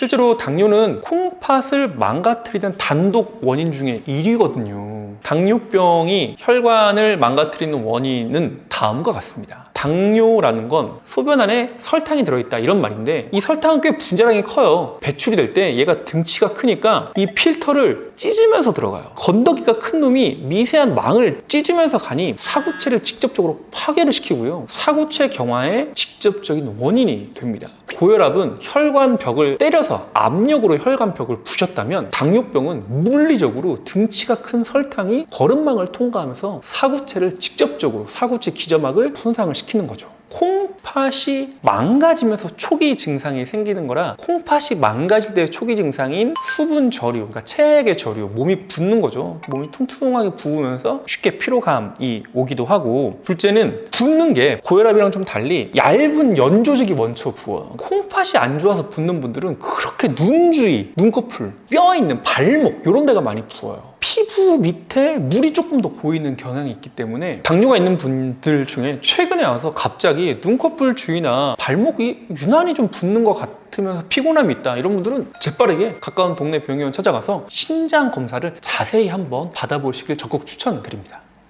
실제로 당뇨는 콩팥을 망가뜨리는 단독 원인 중에 1위거든요. 당뇨병이 혈관을 망가뜨리는 원인은 다음과 같습니다. 당뇨라는 건 소변 안에 설탕이 들어있다 이런 말인데 이 설탕은 꽤 분자량이 커요. 배출이 될 때 얘가 등치가 크니까 이 필터를 찢으면서 들어가요. 건더기가 큰 놈이 미세한 망을 찢으면서 가니 사구체를 직접적으로 파괴를 시키고요. 사구체 경화의 직접적인 원인이 됩니다. 고혈압은 혈관 벽을 때려서 압력으로 혈관 벽을 부셨다면 당뇨병은 물리적으로 등치가 큰 설탕이 거름망을 통과하면서 사구체를 직접적으로 사구체 기저막을 손상을 시키는 거죠. 콩 팥이 망가지면서 초기 증상이 생기는 거라 콩팥이 망가질 때의 초기 증상인 수분 저류, 그러니까 체액의 저류, 몸이 붓는 거죠. 몸이 퉁퉁하게 부으면서 쉽게 피로감이 오기도 하고 둘째는 붓는 게 고혈압이랑 좀 달리 얇은 연 조직이 먼저 부어요. 콩팥이 안 좋아서 붓는 분들은 그렇게 눈 주위, 눈꺼풀, 뼈 있는 발목 이런 데가 많이 부어요. 피부 밑에 물이 조금 더 고이는 경향이 있기 때문에 당뇨가 있는 분들 중에 최근에 와서 갑자기 눈꺼풀 주위나 발목이 유난히 좀 붓는 것 같으면서 피곤함이 있다 이런 분들은 재빠르게 가까운 동네 병의원 찾아가서 신장 검사를 자세히 한번 받아보시길 적극 추천드립니다.